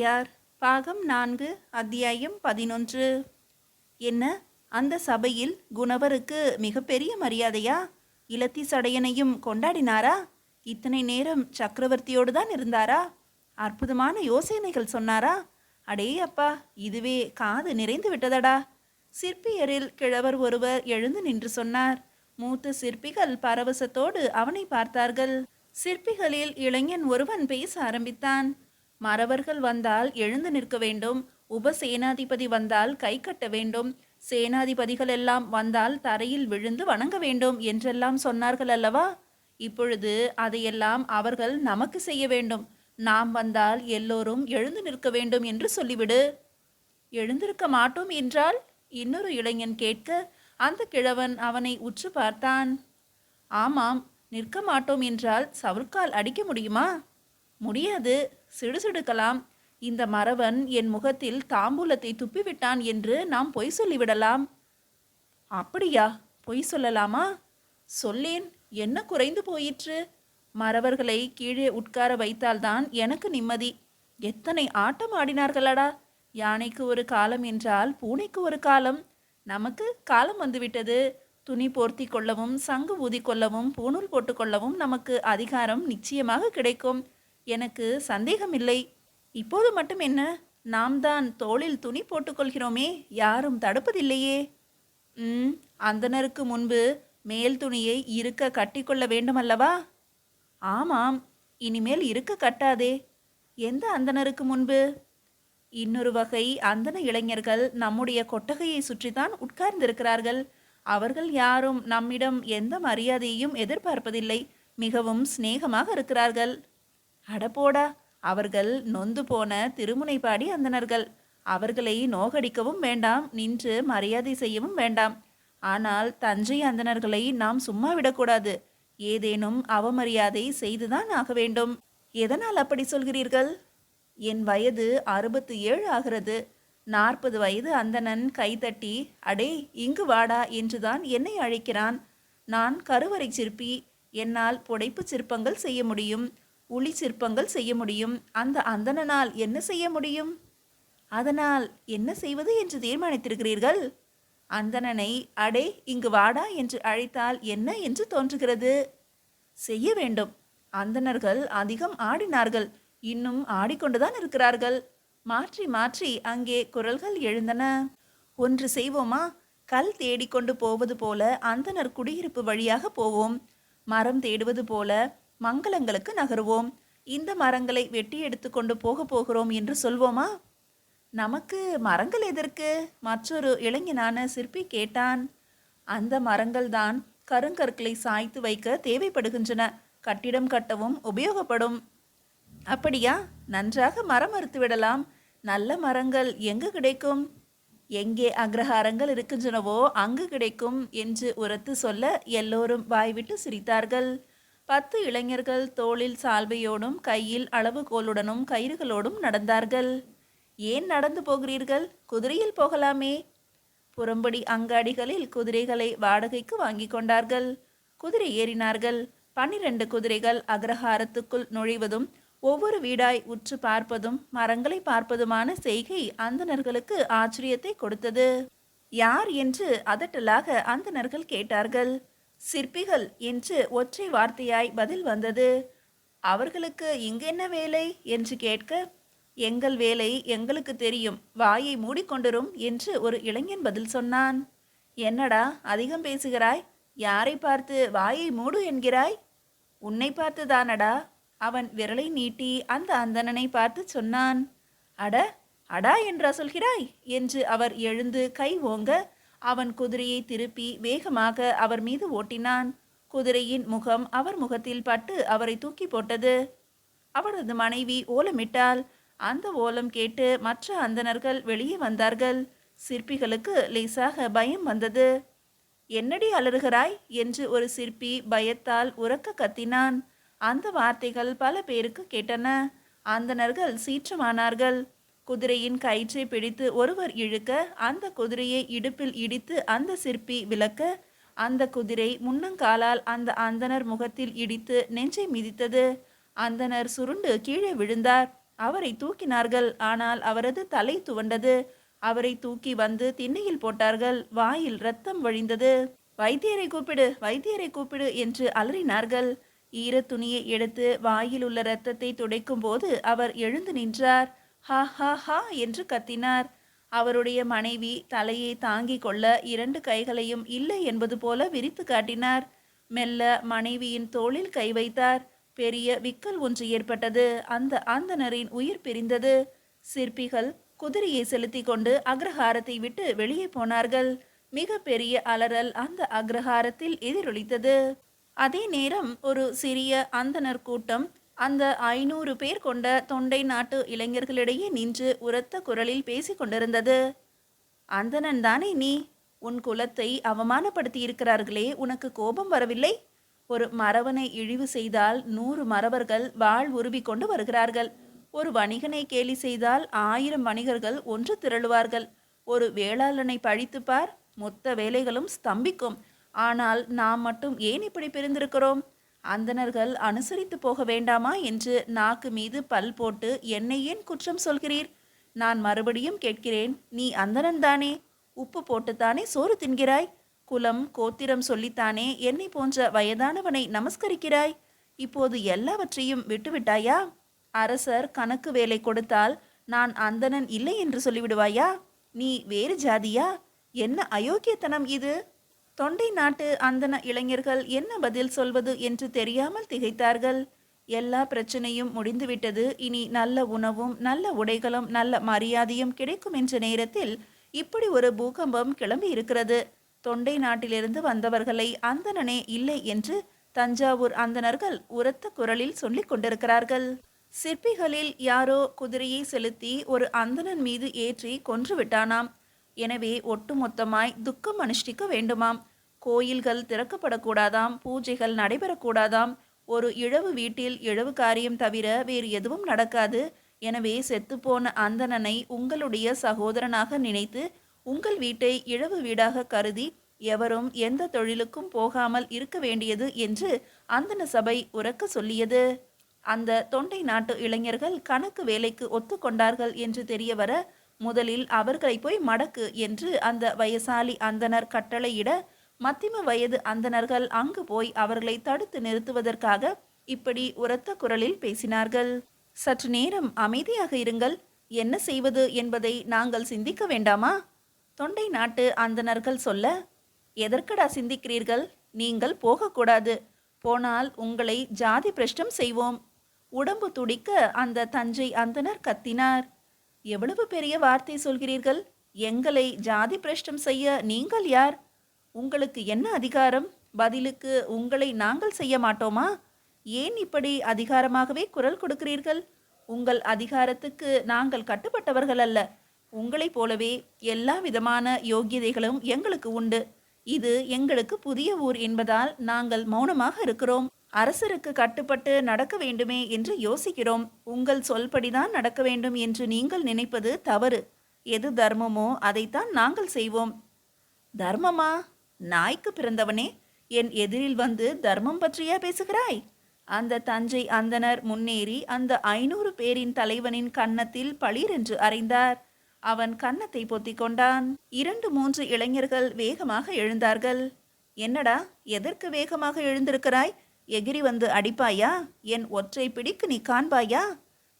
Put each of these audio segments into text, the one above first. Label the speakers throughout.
Speaker 1: யார் பாகம் நான்கு அத்தியாயம் பதினொன்று. என்ன? அந்த சபையில் குணவருக்கு மிகப்பெரிய மரியாதையா? இலத்தி சடையனையும் கொண்டாடினாரா? இத்தனை நேரம் சக்கரவர்த்தியோடு தான் இருந்தாரா? அற்புதமான யோசனைகள் சொன்னாரா? அடே அப்பா இதுவே காது நிறைந்து விட்டதடா. சிற்பியரில் கிழவர் ஒருவர் எழுந்து நின்று சொன்னார். மூத்த சிற்பிகள் பரவசத்தோடு அவனை பார்த்தார்கள். சிற்பிகளில் இளைஞன் ஒருவன் பேச ஆரம்பித்தான். மறவர்கள் வந்தால் எழுந்து நிற்க வேண்டும். உபசேனாதிபதி வந்தால் கை கட்ட வேண்டும். சேனாதிபதிகள் எல்லாம் வந்தால் தரையில் விழுந்து வணங்க வேண்டும் என்றெல்லாம் சொன்னார்கள் அல்லவா? இப்பொழுது அதையெல்லாம் அவர்கள் நமக்கு செய்ய வேண்டும். நாம் வந்தால் எல்லோரும் எழுந்து நிற்க வேண்டும் என்று சொல்லிவிடு. எழுந்திருக்க மாட்டோம் என்றால் இன்னொரு இளைஞன் கேட்க அந்த கிழவன் அவனை உற்று பார்த்தான். ஆமாம் நிற்க மாட்டோம் என்றால் சவுக்கால் அடிக்க முடியுமா? முடியாது. சிடுசிடுக்கலாம். இந்த மறவன் என் முகத்தில் தாம்பூலத்தை துப்பிவிட்டான் என்று நாம் பொய் சொல்லிவிடலாம். அப்படியா? பொய் சொல்லலாமா? சொல்லேன். என்ன குறைந்து போயிற்று? மறவர்களை கீழே உட்கார வைத்தால்தான் எனக்கு நிம்மதி. எத்தனை ஆட்டம் ஆடினார்களடா? யானைக்கு ஒரு காலம் என்றால் பூனைக்கு ஒரு காலம். நமக்கு காலம் வந்துவிட்டது. துணி போர்த்தி கொள்ளவும் சங்கு ஊதி கொள்ளவும் பூணூல் போட்டுக்கொள்ளவும் நமக்கு அதிகாரம் நிச்சயமாக கிடைக்கும். எனக்கு சந்தேகமில்லை. இப்போது மட்டும் என்ன? நாம் தான் தோளில் துணி போட்டுக்கொள்கிறோமே யாரும் தடுப்பதில்லையே. ம் அந்தனருக்கு முன்பு மேல் துணியை இருக்க கட்டிக்கொள்ள வேண்டுமல்லவா? ஆமாம் இனிமேல் இருக்க கட்டாதே. எந்த அந்தணருக்கு முன்பு? இன்னொரு வகை அந்தன இளைஞர்கள் நம்முடைய கொட்டகையை சுற்றித்தான் உட்கார்ந்திருக்கிறார்கள். அவர்கள் யாரும் நம்மிடம் எந்த மரியாதையையும் எதிர்பார்ப்பதில்லை. மிகவும் சிநேகமாக இருக்கிறார்கள். அடப்போடா அவர்கள் நொந்து போன திருமுனைப்பாடி அந்தணர்கள். அவர்களை நோகடிக்கவும் வேண்டாம் நின்று மரியாதை செய்யவும் வேண்டாம். ஆனால் தஞ்சை அந்தணர்களை நாம் சும்மா விடக்கூடாது. ஏதேனும் அவமரியாதை செய்துதான் ஆக வேண்டும். எதனால் அப்படி சொல்கிறீர்கள்? என் வயது அறுபத்து ஏழு ஆகிறது. நாற்பது வயது அந்தணன் கைதட்டி அடே இங்கு வாடா என்றுதான் என்னை அழைக்கிறான். நான் கருவறை சிற்பி என்னால் புடைப்பு சிற்பங்கள் செய்ய முடியும். உளி சிற்பங்கள் செய்ய முடியும். அந்த அந்தணனால் என்ன செய்ய முடியும்? அதனால் என்ன செய்வது என்று தீர்மானித்திருக்கிறீர்கள்? அந்தணனை அடே இங்கு வாடா என்று அழைத்தால் என்ன என்று தோன்றுகிறது? செய்ய வேண்டும். அந்தணர்கள் அதிகம் ஆடினார்கள். இன்னும் ஆடிக்கொண்டுதான் இருக்கிறார்கள். மாற்றி மாற்றி அங்கே குரல்கள் எழுந்தன. ஒன்று செய்வோமா? கல் தேடிக்கொண்டு போவது போல அந்தணர் குடியிருப்பு வழியாக போவோம். மரம் தேடுவது போல மங்களங்களுக்கு நகருவோம். இந்த மரங்களை வெட்டி எடுத்துக்கொண்டு போக போகிறோம் என்று சொல்வோமா? நமக்கு மரங்கள் எதற்கு? மற்றொரு இளைஞனான சிற்பி கேட்டான். அந்த மரங்கள்தான் கருங்கற்களை சாய்த்து வைக்க தேவைப்படுகின்றன. கட்டிடம் கட்டவும் உபயோகப்படும். அப்படியா? நன்றாக மரம் அறுத்து விடலாம். நல்ல மரங்கள் எங்கு கிடைக்கும்? எங்கே அக்ரஹாரங்கள் இருக்கின்றனவோ அங்கு கிடைக்கும் என்று உரத்து சொல்ல எல்லோரும் வாய்விட்டு சிரித்தார்கள். பத்து இளைஞர்கள் தோளில் சால்வையோடும் கையில் அளவுகோலுடனும் கயிறுகளோடும் நடந்தார்கள். ஏன் நடந்து போகிறீர்கள்? குதிரையில் போகலாமே. புறம்படி அங்காடிகளில் குதிரைகளை வாடகைக்கு வாங்கி கொண்டார்கள். குதிரை ஏறினார்கள். பன்னிரண்டு குதிரைகள் அக்ரஹாரத்துக்குள் நுழைவதும் ஒவ்வொரு வீடாய் உற்று பார்ப்பதும் மரங்களை பார்ப்பதுமான செய்கை அந்தணர்களுக்கு ஆச்சரியத்தை கொடுத்தது. யார் என்று அதட்டலாக அந்தணர்கள் கேட்டார்கள். சிற்பிகள் என்று ஒற்றை வார்த்தையாய் பதில் வந்தது. அவர்களுக்கு இங்கென்ன வேலை? என்று கேட்க எங்கள் வேலை எங்களுக்கு தெரியும். வாயை மூடிக்கொண்டிரும் என்று ஒரு இளைஞன் பதில் சொன்னான். என்னடா அதிகம் பேசுகிறாய்? யாரை பார்த்து வாயை மூடு என்கிறாய்? உன்னை பார்த்து தானடா? அவன் விரலை நீட்டி அந்த அந்தணனை பார்த்து சொன்னான். அட அடா என்றா சொல்கிறாய்? என்று அவர் எழுந்து கை ஓங்க அவன் குதிரையை திருப்பி வேகமாக அவர் மீது ஓட்டினான். குதிரையின் முகம் அவர் முகத்தில் பட்டு அவரை தூக்கி போட்டது. அவரது மனைவி ஓலமிட்டாள். அந்த ஓலம் கேட்டு மற்ற அந்தனர்கள் வெளியே வந்தார்கள். சிற்பிகளுக்கு லேசாக பயம் வந்தது. என்னடி அலறுகிறாய்? என்று ஒரு சிற்பி பயத்தால் உறக்க கத்தினான். அந்த வார்த்தைகள் பல பேருக்கு கேட்டன. அந்தனர்கள் சீற்றமானார்கள். குதிரையின் கயிற்றை பிடித்து ஒருவர் இழுக்க அந்த குதிரையை இடுப்பில் இடித்து அந்த சிற்பி விளக்க அந்த குதிரை முன்னங்காலால் அந்த அந்தனர் முகத்தில் இடித்து நெஞ்சை மிதித்தது. அந்தனர் சுருண்டு கீழே விழுந்தார். அவரை தூக்கினார்கள். ஆனால் அவரது தலை துவண்டது. அவரை தூக்கி வந்து திண்ணையில் போட்டார்கள். வாயில் ரத்தம் வழிந்தது. வைத்தியரை கூப்பிடு வைத்தியரை கூப்பிடு என்று அலறினார்கள். ஈரத்துணியை எடுத்து வாயில் உள்ள இரத்தத்தை துடைக்கும் போது அவர் எழுந்து நின்றார். ஹா ஹா ஹா என்று கத்தினார். அவருடைய மனைவி தலையை தாங்கிக் கொள்ள இரண்டு கைகளையும் இல்லை என்பது போல விரித்து காட்டினார். மெல்ல மனைவியின் தோளில் கை வைத்தார். பெரிய விக்கல் ஒன்று ஏற்பட்டது. அந்த ஆந்தனரின் உயிர் பிரிந்தது. சிற்பிகள் குதிரையை செலுத்தி கொண்டு அக்ரஹாரத்தை விட்டு வெளியே போனார்கள். மிக பெரிய அலறல் அந்த அக்ரஹாரத்தில் எதிரொலித்தது. அதே நேரம் ஒரு சிறிய அந்தனர் கூட்டம் அந்த ஐநூறு பேர் கொண்ட தொண்டை நாட்டு இளைஞர்களிடையே நின்று உரத்த குரலில் பேசிக் கொண்டிருந்தது. அந்தணன் தானே நீ? உன் குலத்தை அவமானப்படுத்தி இருக்கிறார்களே உனக்கு கோபம் வரவில்லை? ஒரு மறவனை இழிவு செய்தால் நூறு மறவர்கள் வாழ் உருவி கொண்டு வருகிறார்கள். ஒரு வணிகனை கேலி செய்தால் ஆயிரம் வணிகர்கள் ஒன்று திரளுவார்கள். ஒரு வேளாளனை பழித்துப்பார் மொத்த வேலைகளும் ஸ்தம்பிக்கும். ஆனால் நாம் மட்டும் ஏன் இப்படி பிரிந்திருக்கிறோம்? அந்தணர்கள் அனுசரித்து போக வேண்டாமா என்று நாக்கு மீது பல் போட்டு என்னை ஏன் குற்றம் சொல்கிறீர்? நான் மறுபடியும் கேட்கிறேன் நீ அந்தணன் தானே உப்பு போட்டுத்தானே சோறு தின்கிறாய்? குலம் கோத்திரம் சொல்லித்தானே என்னை போன்ற வயதானவனை நமஸ்கரிக்கிறாய்? இப்போது எல்லாவற்றையும் விட்டுவிட்டாயா? அரசர் கணக்கு வேலை கொடுத்தால் நான் அந்தணன் இல்லை என்று சொல்லிவிடுவாயா? நீ வேறு ஜாதியா? என்ன அயோக்கியத்தனம் இது? தொண்டை நாட்டு அந்தன இளைஞர்கள் என்ன பதில் சொல்வது என்று தெரியாமல் திகைத்தார்கள். எல்லா பிரச்சனையும் முடிந்துவிட்டது. இனி நல்ல உணவும் நல்ல உடைகளும் நல்ல மரியாதையும் கிடைக்கும் என்ற நேரத்தில் இப்படி ஒரு பூகம்பம் கிளம்பி இருக்கிறது. தொண்டை நாட்டிலிருந்து வந்தவர்களை அந்தணனே இல்லை என்று தஞ்சாவூர் அந்தணர்கள் உரத்த குரலில் சொல்லிக் கொண்டிருக்கிறார்கள். சிற்பிகளில் யாரோ குதிரையை செலுத்தி ஒரு அந்தணன் மீது ஏற்றி கொன்று விட்டானாம். எனவே ஒட்டுமொத்தமாய் துக்கம் அனுஷ்டிக்க வேண்டுமாம். கோயில்கள் திறக்கப்படக்கூடாதாம் பூஜைகள் நடைபெறக்கூடாதாம் ஒரு இழவு வீட்டில் இழவு காரியம் தவிர வேறு எதுவும் நடக்காது. எனவே செத்துப்போன அந்தணனை உங்களுடைய சகோதரனாக நினைத்து உங்கள் வீட்டை இழவு வீடாக கருதி எவரும் எந்த தொழிலுக்கும் போகாமல் இருக்க வேண்டியது என்று அந்தன சபை உறக்க சொல்லியது. அந்த தொண்டை நாட்டு இளைஞர்கள் கணக்கு வேலைக்கு ஒத்துக்கொண்டார்கள் என்று தெரிய வர முதலில் அவர்களை போய் மடக்கு என்று அந்த வயசாலி அந்தனர் கட்டளையிட மத்திம வயது அந்தணர்கள் அங்கு போய் அவர்களை தடுத்து நிறுத்துவதற்காக இப்படி உரத்த குரலில் பேசினார்கள். சற்று நேரம் அமைதியாக இருங்கள். என்ன செய்வது என்பதை நாங்கள் சிந்திக்க வேண்டாமா? தொண்டை நாட்டு அந்தணர்கள் சொல்ல எதற்கடா சிந்திக்கிறீர்கள்? நீங்கள் போகக்கூடாது. போனால் உங்களை ஜாதி பிரஷ்டம் செய்வோம். உடம்பு துடிக்க அந்த தஞ்சை அந்தனர் கத்தினார். எவ்வளவு பெரிய வார்த்தை சொல்கிறீர்கள்? எங்களை ஜாதி பிரஷ்டம் செய்ய நீங்கள் யார்? உங்களுக்கு என்ன அதிகாரம்? பதிலுக்கு உங்களை நாங்கள் செய்ய மாட்டோமா? ஏன் இப்படி அதிகாரமாகவே குரல் கொடுக்கிறீர்கள்? உங்கள் அதிகாரத்துக்கு நாங்கள் கட்டுப்பட்டவர்கள் அல்ல. உங்களைப் போலவே எல்லா விதமான யோகியதைகளும் எங்களுக்கு உண்டு. இது எங்களுக்கு புதிய ஊர் என்பதால் நாங்கள் மௌனமாக இருக்கிறோம். அரசருக்கு கட்டுப்பட்டு நடக்க வேண்டுமே என்று யோசிக்கிறோம். உங்கள் சொல்படிதான் நடக்க வேண்டும் என்று நீங்கள் நினைப்பது தவறு. எது தர்மமோ அதைத்தான் நாங்கள் செய்வோம். தர்மமா? நாய்க்கு பிறந்தவனே என் எதிரில் வந்து தர்மம் பற்றியா பேசுகிறாய்? அந்த தஞ்சை அந்தனர் முன்னேறி அந்த ஐநூறு பேரின் தலைவனின் கன்னத்தில் பளிரென்று அறைந்தார். அவன் கன்னத்தை பொத்திக் கொண்டான். இரண்டு மூன்று இளைஞர்கள் வேகமாக எழுந்தார்கள். என்னடா எதற்கு வேகமாக எழுந்திருக்கிறாய்? எகிரி வந்து அடிப்பாயா? என் ஒற்றை பிடிக்கு நீ காண்பாயா?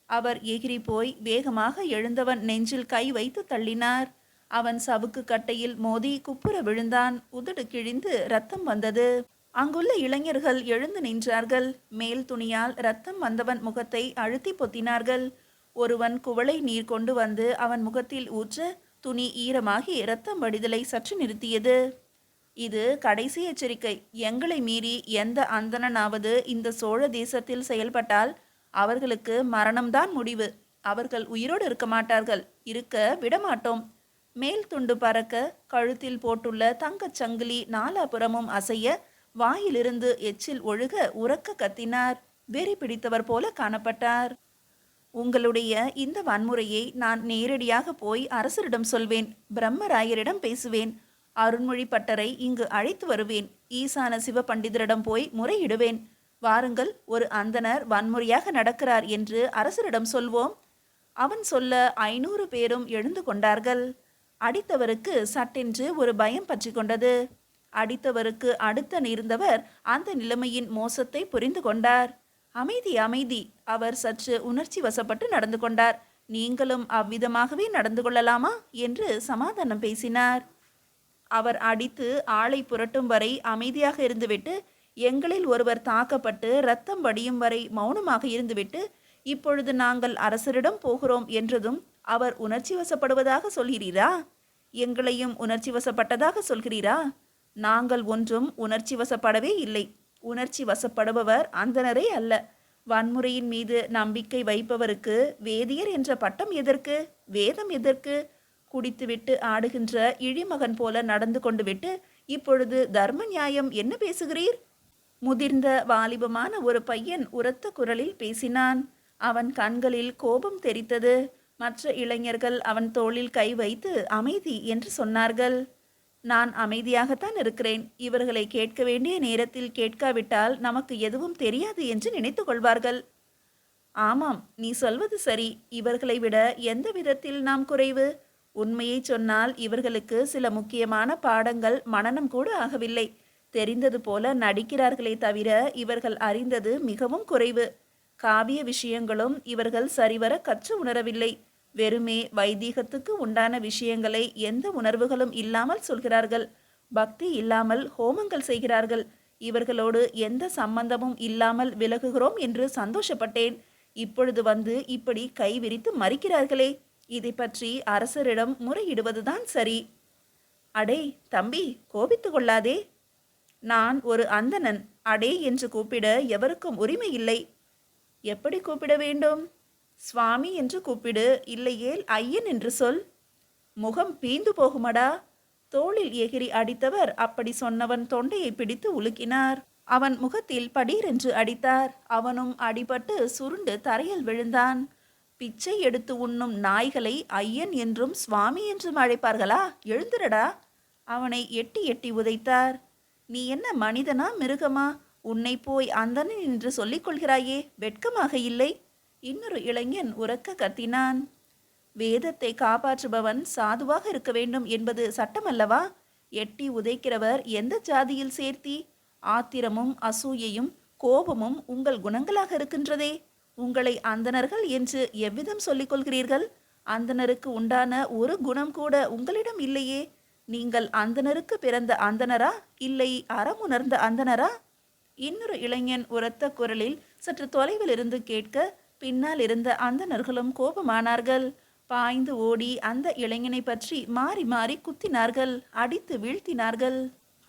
Speaker 1: அவர் எகிரி போய் வேகமாக எழுந்தவன் நெஞ்சில் கை வைத்து தள்ளினார். அவன் சவுக்கு கட்டையில் மோதி குப்புற விழுந்தான். உதடு கிழிந்து ரத்தம் வந்தது. அங்குள்ள இளைஞர்கள் எழுந்து நின்றார்கள். மேல் துணியால் ரத்தம் வந்தவன் முகத்தை அழுத்தி பொத்தினார்கள். ஒருவன் குவளை நீர் கொண்டு வந்து அவன் முகத்தில் ஊற்ற துணி ஈரமாகி இரத்தம் வடிதலை சற்று நிறுத்தியது. இது கடைசி எச்சரிக்கை. எங்களை மீறி எந்த அந்தணனாவது இந்த சோழ தேசத்தில் செயல்பட்டால் அவர்களுக்கு மரணம்தான் முடிவு. அவர்கள் உயிரோடு இருக்க மாட்டார்கள். இருக்க விடமாட்டோம். மேல் துண்டு பறக்க கழுத்தில் போட்டுள்ள தங்கச் சங்கிலி நாலாபுறமும் அசைய வாயிலிருந்து எச்சில் ஒழுக உறக்க கத்தினார். வெறி பிடித்தவர் போல காணப்பட்டார். உங்களுடைய இந்த வன்முறையை நான் நேரடியாக போய் அரசரிடம் சொல்வேன். பிரம்மராயரிடம் பேசுவேன். அருண்மொழி பட்டரை இங்கு அழைத்து வருவேன். ஈசான சிவ பண்டிதரிடம் போய் முறையிடுவேன். வாருங்கள் ஒரு அந்தணர் வன்முறையாக நடக்கிறார் என்று அரசரிடம் சொல்வோம். அவன் சொல்ல ஐநூறு பேரும் எழுந்து கொண்டார்கள். அடித்தவருக்கு சட்டென்று ஒரு பயம் பற்றி கொண்டது. அடித்தவருக்கு அடுத்த இருந்தவர் அந்த நிலைமையின் மோசத்தை புரிந்து கொண்டார். அமைதி அமைதி. அவர் சற்று உணர்ச்சி வசப்பட்டு நடந்து கொண்டார். நீங்களும் அவ்விதமாகவே நடந்து கொள்ளலாமா? என்று சமாதானம் பேசினார். அவர் அடித்து ஆளை புரட்டும் வரை அமைதியாக இருந்துவிட்டு எங்களில் ஒருவர் தாக்கப்பட்டு ரத்தம் வடியும் வரை மௌனமாக இருந்துவிட்டு இப்பொழுது நாங்கள் அரசரிடம் போகிறோம் என்றதும் அவர் உணர்ச்சி வசப்படுவதாக சொல்கிறீரா? எங்களையும் உணர்ச்சி வசப்பட்டதாக சொல்கிறீரா? நாங்கள் ஒன்றும் உணர்ச்சி வசப்படவே இல்லை. உணர்ச்சி வசப்படுபவர் அந்தனரே அல்ல. வன்முறையின் மீது நம்பிக்கை வைப்பவருக்கு வேதியர் என்ற பட்டம் எதற்கு? வேதம் எதற்கு? குடித்துவிட்டு ஆடுகின்ற இழிமகன் போல நடந்து கொண்டு விட்டு இப்பொழுது தர்ம நியாயம் என்ன பேசுகிறீர்? முதிர்ந்த வாலிபமான ஒரு பையன் உரத்த குரலில் பேசினான். அவன் கண்களில் கோபம் தெரித்தது. மற்ற இளைஞர்கள் அவன் தோளில் கை வைத்து அமைதி என்று சொன்னார்கள். நான் அமைதியாகத்தான் இருக்கிறேன். இவர்களை கேட்க வேண்டிய நேரத்தில் கேட்காவிட்டால் நமக்கு எதுவும் தெரியாது என்று நினைத்து கொள்வார்கள். ஆமாம் நீ சொல்வது சரி. இவர்களை விட எந்த விதத்தில் நாம் குறைவு? உண்மையை சொன்னால் இவர்களுக்கு சில முக்கியமான பாடங்கள் மனனம் கூட ஆகவில்லை. தெரிந்தது போல நடிக்கிறார்களே தவிர இவர்கள் அறிந்தது மிகவும் குறைவு. காவிய விஷயங்களும் இவர்கள் சரிவர கற்று உணரவில்லை. வெறுமே வைதீகத்துக்கு உண்டான விஷயங்களை எந்த உணர்வுகளும் இல்லாமல் சொல்கிறார்கள். பக்தி இல்லாமல் ஹோமங்கள் செய்கிறார்கள். இவர்களோடு எந்த சம்பந்தமும் இல்லாமல் விலகுகிறோம் என்று சந்தோஷப்பட்டேன். இப்பொழுது வந்து இப்படி கை விரித்து மறிக்கிறார்களே. இதை பற்றி அரசரிடம் முறையிடுவதுதான் சரி. அடே தம்பி கோபித்து கொள்ளாதே. நான் ஒரு அந்தணன். அடே என்று கூப்பிட எவருக்கும் உரிமை இல்லை. எப்படி கூப்பிட வேண்டும்? சுவாமி என்று கூப்பிடு. இல்லையேல் ஐயன் என்று சொல். முகம் பீந்து போகுமடா. தோளில் எகிரி அடித்தவர் அப்படி சொன்னவன் தொண்டையை பிடித்து உலுக்கினார். அவன் முகத்தில் படீரென்று அடித்தார். அவனும் அடிபட்டு சுருண்டு தரையில் விழுந்தான். பிச்சை எடுத்து உண்ணும் நாய்களை ஐயன் என்றும் சுவாமி என்றும் அழைப்பார்களா? எழுந்துடடா அவனை எட்டி எட்டி உதைத்தார். நீ என்ன மனிதனா மிருகமா? உன்னை போய் அந்தணன் என்று சொல்லிக் கொள்கிறாயே. வெட்கமாக இல்லை. இன்னொரு இளைஞன் உரக்க கத்தினான். வேதத்தை காப்பாற்றுபவன் சாதுவாக இருக்க வேண்டும் என்பது சட்டமல்லவா? எட்டி உதைக்கிறவர் எந்த ஜாதியில் சேர்த்தி? ஆத்திரமும் அசூயையும் கோபமும் உங்கள் குணங்களாக இருக்கின்றதே. உங்களை அந்தணர்கள் என்று எவ்விதம் சொல்லிக் கொள்கிறீர்கள்? அந்தணருக்கு உண்டான ஒரு குணம் கூட உங்களிடம் இல்லையே. நீங்கள் அந்தனருக்கு பிறந்த அந்தணரா? இல்லை அறமுணர்ந்த அந்தனரா இன்னொரு இளைஞன் உரத்த குரலில் சற்று தொலைவில் இருந்து கேட்க பின்னால் இருந்த அந்தணர்களும் கோபமானார்கள். பாய்ந்து ஓடி அந்த இளைஞனை பற்றி மாறி மாறி குத்தினார்கள். அடித்து வீழ்த்தினார்கள்.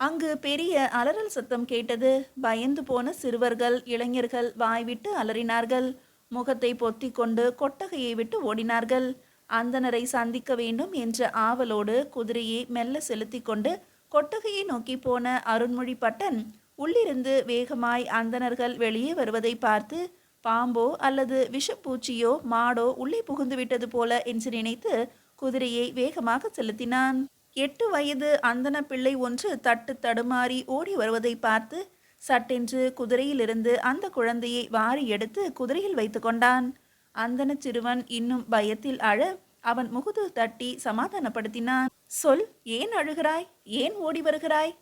Speaker 1: அங்கு பெரிய அலறல் சத்தம் கேட்டது. பயந்து போன சிறுவர்கள் இளைஞர்கள் வாய்விட்டு அலறினார்கள். முகத்தை பொத்தி கொண்டு கொட்டகையை விட்டு ஓடினார்கள். அந்தனரை சந்திக்க வேண்டும் என்ற ஆவலோடு குதிரையை மெல்ல செலுத்தி கொண்டு கொட்டகையை நோக்கி போன அருண்மொழி பட்டன் உள்ளிருந்து வேகமாய் அந்தணர்கள் வெளியே வருவதை பார்த்து பாம்போ அல்லது விஷப்பூச்சியோ மாடோ உள்ளே புகுந்து விட்டது போல என்று நினைத்து குதிரையை வேகமாக செலுத்தினான். எட்டு வயது அந்தன பிள்ளை ஒன்று தட்டு தடுமாறி ஓடி வருவதை பார்த்து சட்டென்று குதிரையிலிருந்து அந்த குழந்தையை வாரி எடுத்து குதிரையில் வைத்து கொண்டான். அந்தன சிறுவன் இன்னும் பயத்தில் அழ அவன் முகுது தட்டி சமாதானப்படுத்தினான். சொல் ஏன் அழுகிறாய்? ஏன் ஓடி வருகிறாய்?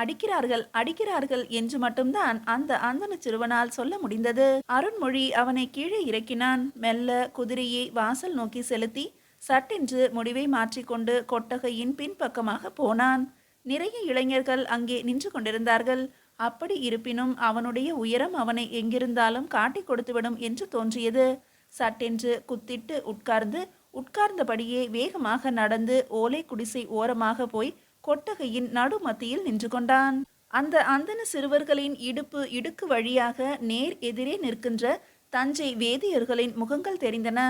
Speaker 1: அடிக்கிறார்கள் அடிக்கிறார்கள் என்று மட்டும்தான் அந்த அந்தன சிறுவனால் சொல்ல முடிந்தது. அருண்மொழி அவனை கீழே இறக்கினான். மெல்ல குதிரையை வாசல் நோக்கி செலுத்தி சட்டென்று முடிவை மாற்றிக்கொண்டு கொட்டகையின் பின்பக்கமாக போனான். நிறைய இளைஞர்கள் அங்கே நின்று கொண்டிருந்தார்கள். அப்படி இருப்பினும் அவனுடைய உயரம் அவனை எங்கிருந்தாலும் காட்டிக் கொடுத்துவிடும் என்று தோன்றியது. சட்டென்று குத்திட்டு உட்கார்ந்து உட்கார்ந்தபடியே வேகமாக நடந்து ஓலை குடிசை ஓரமாக போய் கொட்டகையின் நடுமத்தியில் நின்று கொண்டான். அந்த அந்தன சிறுவர்களின் இடுப்பு இடுக்கு வழியாக நேர் எதிரே நிற்கின்ற தஞ்சை வேதியர்களின் முகங்கள் தெரிந்தன.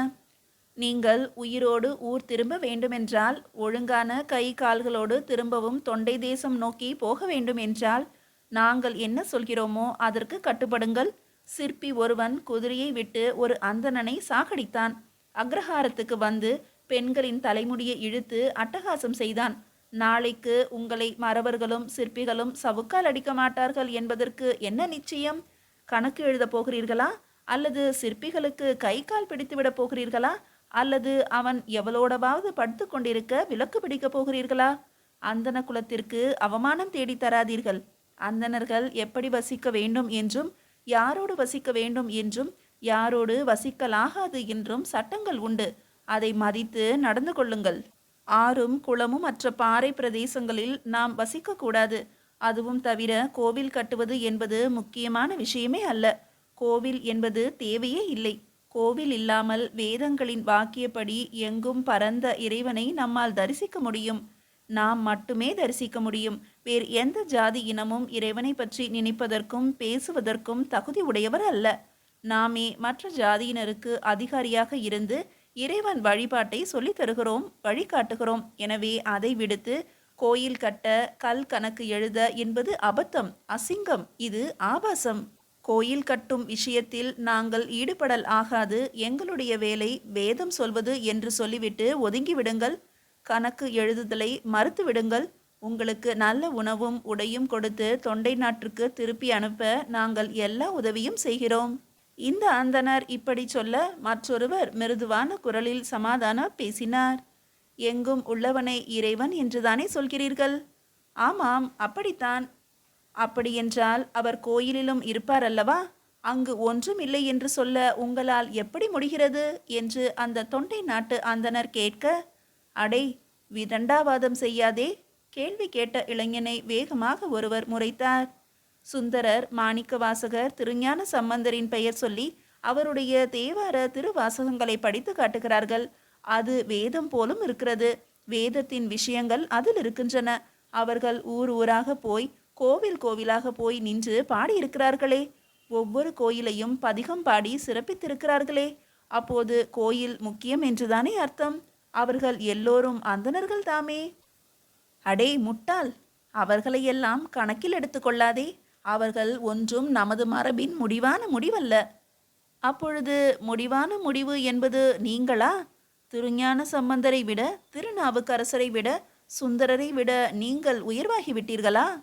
Speaker 1: நீங்கள் உயிரோடு ஊர் திரும்ப வேண்டுமென்றால் ஒழுங்கான கை கால்களோடு திரும்பவும் தொண்டை தேசம் நோக்கி போக வேண்டும் என்றால் நாங்கள் என்ன சொல்கிறோமோ அதற்கு கட்டுப்படுங்கள் சிற்பி ஒருவன் குதிரையை விட்டு ஒரு அந்தணனை சாகடித்தான். அக்ரஹாரத்துக்கு வந்து பெண்களின் தலைமுடியை இழுத்து அட்டகாசம் செய்தான். நாளைக்கு உங்களை மறவர்களும் சிற்பிகளும் சவுக்கால் அடிக்க மாட்டார்கள் என்பதற்கு என்ன நிச்சயம்? கணக்கு எழுதப் போகிறீர்களா? அல்லது சிற்பிகளுக்கு கை கால் பிடித்துவிடப் போகிறீர்களா? அல்லது அவன் எவளோடவாவது படுத்து கொண்டிருக்க விலக்கு பிடிக்கப் போகிறீர்களா? அந்தன குலத்திற்கு அவமானம் தேடித் தராதீர்கள். அந்தணர்கள் எப்படி வசிக்க வேண்டும் என்றும் யாரோடு வசிக்க வேண்டும் என்றும் யாரோடு வசிக்கலாகாது என்றும் சட்டங்கள் உண்டு. அதை மதித்து நடந்து கொள்ளுங்கள். ஆறும் குளமும் மற்ற பாறை பிரதேசங்களில் நாம் வசிக்கக்கூடாது. அதுவும் தவிர கோவில் கட்டுவது என்பது முக்கியமான விஷயமே அல்ல. கோவில் என்பது தேவையே இல்லை. கோவில் இல்லாமல் வேதங்களின் வாக்கியப்படி எங்கும் பரந்த இறைவனை நம்மால் தரிசிக்க முடியும். நாம் மட்டுமே தரிசிக்க முடியும். வேறு எந்த ஜாதி இனமும் இறைவனை பற்றி நினைப்பதற்கும் பேசுவதற்கும் தகுதி உடையவர் அல்ல. நாமே மற்ற ஜாதியினருக்கு அதிகாரியாக இருந்து இறைவன் வழிபாட்டை சொல்லித் தருகிறோம் வழிகாட்டுகிறோம். எனவே அதை விடுத்து கோயில் கட்ட கல் கணக்கு எழுத என்பது அபத்தம் அசிங்கம். இது ஆபாசம். கோயில் கட்டும் விஷயத்தில் நாங்கள் ஈடுபடல் ஆகாது. எங்களுடைய வேலை வேதம் சொல்வது என்று சொல்லிவிட்டு ஒதுங்கிவிடுங்கள். கணக்கு எழுதுதலை மறுத்துவிடுங்கள். உங்களுக்கு நல்ல உணவும் உடையும் கொடுத்து தொண்டை நாட்டுக்கு திருப்பி அனுப்ப நாங்கள் எல்லா உதவியும் செய்கிறோம். இந்த அந்தனர் இப்படி சொல்ல மற்றொருவர் மிருதுவான குரலில் சமாதான பேசினார். எங்கும் உள்ளவனை இறைவன் என்றுதானே சொல்கிறீர்கள்? ஆமாம் அப்படித்தான். அப்படியென்றால் அவர் கோயிலிலும் இருப்பார் அல்லவா? அங்கு ஒன்றும் இல்லை என்று சொல்ல உங்களால் எப்படி முடிகிறது? என்று அந்த தொண்டை நாட்டு அந்தனர் கேட்க அடே விதண்டாவாதம் செய்யாதே? கேள்வி கேட்ட இளைஞனை வேகமாக ஒருவர் முறைத்தார். சுந்தரர் மாணிக்கவாசகர் திருஞான சம்பந்தரின் பெயர் சொல்லி அவருடைய தேவார திருவாசகங்களை படித்து காட்டுகிறார்கள். அது வேதம் போலும் இருக்கிறது. வேதத்தின் விஷயங்கள் அதில் இருக்கின்றன. அவர்கள் ஊர் ஊராக போய் கோவில் கோவிலாக போய் நின்று பாடியிருக்கிறார்களே. ஒவ்வொரு கோயிலையும் பதிகம் பாடி சிறப்பித்திருக்கிறார்களே. அப்போது கோயில் முக்கியம் என்றுதானே அர்த்தம்? அவர்கள் எல்லோரும் அந்தணர்கள் தாமே. அடே முட்டாள் அவர்களையெல்லாம் கணக்கில் எடுத்துக்கொள்ளாதே அவர்கள் ஒன்றும் நமது மரபின் முடிவான முடிவல்ல. அப்பொழுது முடிவான முடிவு என்பது நீங்களா? திருஞான சம்பந்தரை விட திருநாவுக்கரசரை விட சுந்தரரை விட நீங்கள் உயர்வாகிவிட்டீர்களா?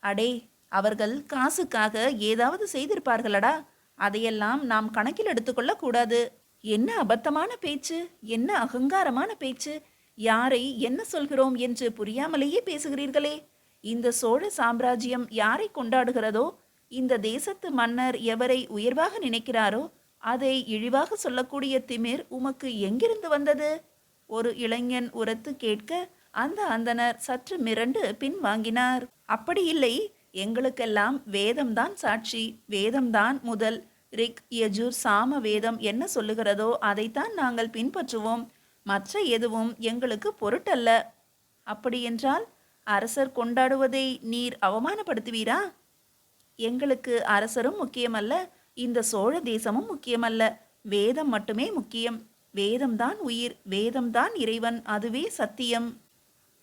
Speaker 1: அடே அவர்கள் காசுக்காக ஏதாவது செய்திருப்பார்களடா. அதையெல்லாம் நாம் கணக்கில் எடுத்துக்கொள்ளக்கூடாது என்ன அபத்தமான பேச்சு? என்ன அகங்காரமான பேச்சு? யாரை என்ன சொல்கிறோம் என்று புரியாமலேயே பேசுகிறீர்களே. இந்த சோழ சாம்ராஜ்யம் யாரை கொண்டாடுகிறதோ இந்த தேசத்து மன்னர் எவரை உயர்வாக நினைக்கிறாரோ அதை இழிவாக சொல்லக்கூடிய திமிர் உமக்கு எங்கிருந்து வந்தது? ஒரு இளைஞன் உரத்து கேட்க அந்த அந்தனர் சற்று மிரண்டு பின் வாங்கினார். அப்படி இல்லை எங்களுக்கெல்லாம் வேதம்தான் சாட்சி. வேதம்தான் முதல். ரிக் யஜூர் சாம வேதம் என்ன சொல்லுகிறதோ அதைத்தான் நாங்கள் பின்பற்றுவோம். மற்ற எதுவும் எங்களுக்கு பொருட்டல்ல. அப்படியென்றால் அரசர் கொண்டாடுவதை நீர் அவமானப்படுத்துவீரா? எங்களுக்கு அரசரும் முக்கியமல்ல இந்த சோழ தேசமும் முக்கியமல்ல. வேதம் மட்டுமே முக்கியம். வேதம்தான் உயிர் வேதம்தான் இறைவன் அதுவே சத்தியம்.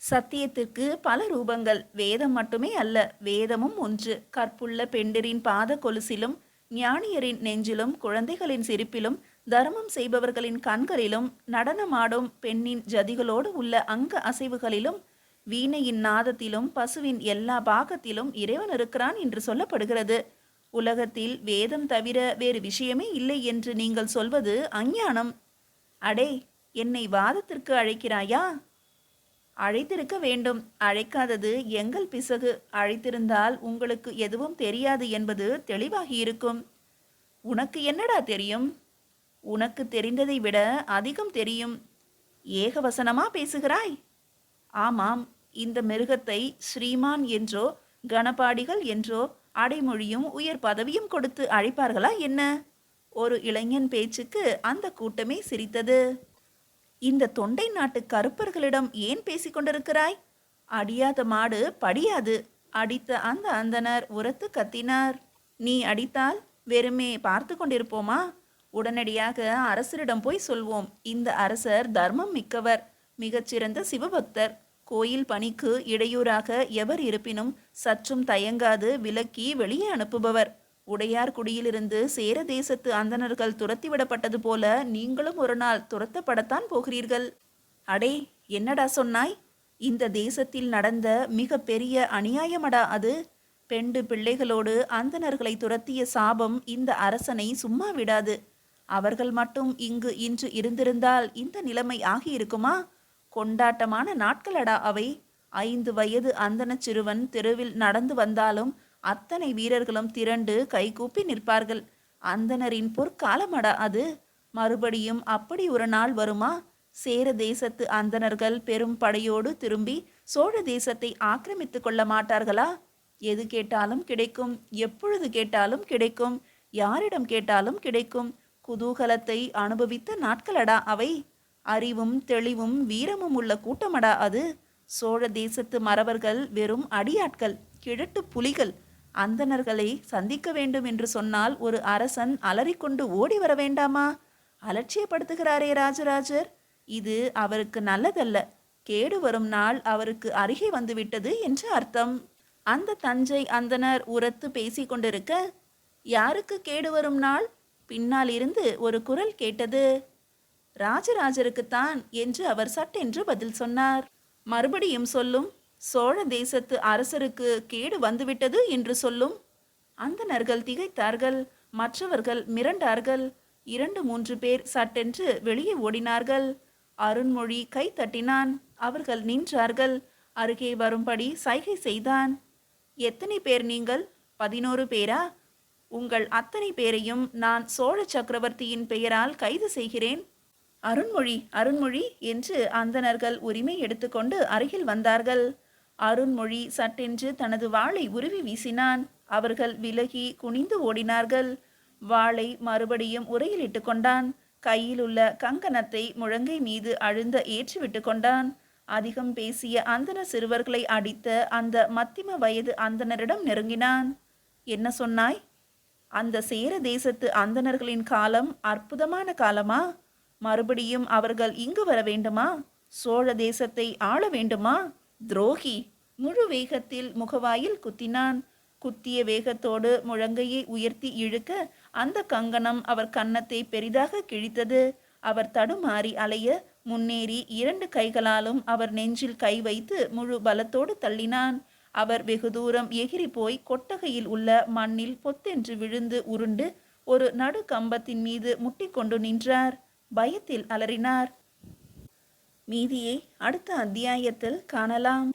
Speaker 1: சத்தியத்திற்கு பல ரூபங்கள் வேதம் மட்டுமே அல்ல வேதமும் ஒன்று. கற்புள்ள பெண்டரின் பாத கொலுசிலும் ஞானியரின் நெஞ்சிலும் குழந்தைகளின் சிரிப்பிலும் தர்மம் செய்பவர்களின் கண்களிலும் நடனமாடும் பெண்ணின் ஜதிகளோடு உள்ள அங்க அசைவுகளிலும் வீணையின் நாதத்திலும் பசுவின் எல்லா பாகத்திலும் இறைவன் இருக்கிறான் என்று சொல்லப்படுகிறது. உலகத்தில் வேதம் தவிர வேறு விஷயமே இல்லை என்று நீங்கள் சொல்வது அஞ்ஞானம். அடே என்னை வாதத்திற்கு அழைக்கிறாயா? அழைத்திருக்க வேண்டும். அழைக்காதது எங்கள் பிசகு. அழைத்திருந்தால் உங்களுக்கு எதுவும் தெரியாது என்பது தெளிவாகியிருக்கும். உனக்கு என்னடா தெரியும்? உனக்கு தெரிந்ததை விட அதிகம் தெரியும். ஏகவசனமா பேசுகிறாய்? ஆமாம் இந்த மிருகத்தை ஸ்ரீமான் என்றோ கணபாடிகள் என்றோ அடைமொழியும் உயர் பதவியும் கொடுத்து அழைப்பார்களா என்ன? ஒரு இளைஞன் பேச்சுக்கு அந்த கூட்டமே சிரித்தது. இந்த தொண்டை நாட்டு கருப்பர்களிடம் ஏன் பேசிக் கொண்டிருக்கிறாய்? அடியாத மாடு படியாது அடித்த அந்த அந்தனர் உரத்து கத்தினார். நீ அடித்தால் வெறுமே பார்த்து கொண்டிருப்போமா? உடனடியாக அரசரிடம் போய் சொல்வோம் இந்த அரசர் தர்மம் மிக்கவர் மிகச்சிறந்த சிவபக்தர். கோயில் பணிக்கு இடையூறாக எவர் இருப்பினும் சற்றும் தயங்காது விலக்கி வெளியே அனுப்புபவர். உடையார் குடியிலிருந்து சேர தேசத்து அந்தணர்கள் துரத்திவிடப்பட்டது போல நீங்களும் ஒரு நாள் துரத்தப்படத்தான் போகிறீர்கள். அடே என்னடா சொன்னாய்? இந்த தேசத்தில் நடந்த மிக பெரிய அநியாயமடா அது? பெண்டு பிள்ளைகளோடு அந்தணர்களை துரத்திய சாபம் இந்த அரசனை சும்மா விடாது. அவர்கள் மட்டும் இங்கு இன்று இருந்திருந்தால் இந்த நிலைமை ஆகியிருக்குமா? கொண்டாட்டமான நாட்களடா அவை. ஐந்து வயது அந்தணச் சிறுவன் தெருவில் நடந்து வந்தாலும் அத்தனை வீரர்களும் திரண்டு கைகூப்பி நிற்பார்கள். அந்தணரின் பொற்காலமடா அது. மறுபடியும் அப்படி ஒரு நாள் வருமா? சேர தேசத்து அந்தணர்கள் பெரும் படையோடு திரும்பி சோழ தேசத்தை ஆக்கிரமித்து கொள்ள மாட்டார்களா? எது கேட்டாலும் கிடைக்கும் எப்பொழுது கேட்டாலும் கிடைக்கும் யாரிடம் கேட்டாலும் கிடைக்கும். குதூகலத்தை அனுபவித்த நாட்களடா அவை. அறிவும் தெளிவும் வீரமும் உள்ள கூட்டமடா அது. சோழ தேசத்து மறவர்கள் வெறும் அடியாட்கள் கிழட்டு புலிகள். அந்தணர்களை சந்திக்க வேண்டும் என்று சொன்னால் ஒரு அரசன் அலறிக்கொண்டு ஓடி வர வேண்டாமா? அலட்சியப்படுத்துகிறாரே ராஜராஜர். இது அவருக்கு நல்லதல்ல. கேடு வரும் நாள் அவருக்கு அருகே வந்துவிட்டது என்று அர்த்தம். அந்த தஞ்சை அந்தனர் உரத்து பேசிக் கொண்டிருக்க யாருக்கு கேடு வரும் நாள்? பின்னால் இருந்து ஒரு குரல் கேட்டது. ராஜராஜருக்குத்தான் என்று அவர் சட்டென்று பதில் சொன்னார். மறுபடியும் சொல்லும் சோழ தேசத்து அரசருக்கு கேடு வந்துவிட்டது என்று சொல்லும். அந்தனர்கள் திகைத்தார்கள் மற்றவர்கள் மிரண்டார்கள். இரண்டு மூன்று பேர் சட்டென்று வெளியே ஓடினார்கள். அருண்மொழி கை தட்டினான் அவர்கள் நின்றார்கள். அருகே வரும்படி சைகை செய்தான். எத்தனை பேர் நீங்கள்? பதினோரு பேரா? உங்கள் அத்தனை பேரையும் நான் சோழ சக்கரவர்த்தியின் பெயரால் கைது செய்கிறேன். அருண்மொழி அருண்மொழி என்று அந்தணர்கள் உரிமை எடுத்துக்கொண்டு அருகில் வந்தார்கள். அருண்மொழி சட்டென்று தனது வாளை உருவி வீசினான். அவர்கள் விலகி குனிந்து ஓடினார்கள். வாளை மறுபடியும் உரையிலிட்டு கொண்டான். கையில் உள்ள கங்கணத்தை முழங்கை மீது அழுந்த ஏற்றிவிட்டு கொண்டான். அதிகம் பேசிய அந்தண சிறுவர்களை அடித்த அந்த மத்திம வயது அந்தணரிடம் நெருங்கினான். என்ன சொன்னாய்? அந்த சேர தேசத்து அந்தணர்களின் காலம் அற்புதமான காலமா? மறுபடியும் அவர்கள் இங்கு வர வேண்டுமா? சோழ தேசத்தை ஆள வேண்டுமா? துரோகி! முழு வேகத்தில் முகவாயில் குத்தினான். குத்திய வேகத்தோடு முழங்கையை உயர்த்தி இழுக்க அந்த கங்கணம் அவர் கன்னத்தை பெரிதாக கிழித்தது. அவர் தடுமாறி அலைய முன்னேறி இரண்டு கைகளாலும் அவர் நெஞ்சில் கை வைத்து முழு பலத்தோடு தள்ளினான். அவர் வெகு தூரம் எகிரி போய் கொட்டகையில் உள்ள மண்ணில் பொத்தென்று விழுந்து உருண்டு ஒரு நடு கம்பத்தின் மீது முட்டிக்கொண்டு நின்றார். பயத்தில் அலறினார். மீதியை அடுத்த அத்தியாயத்தில் காணலாம்.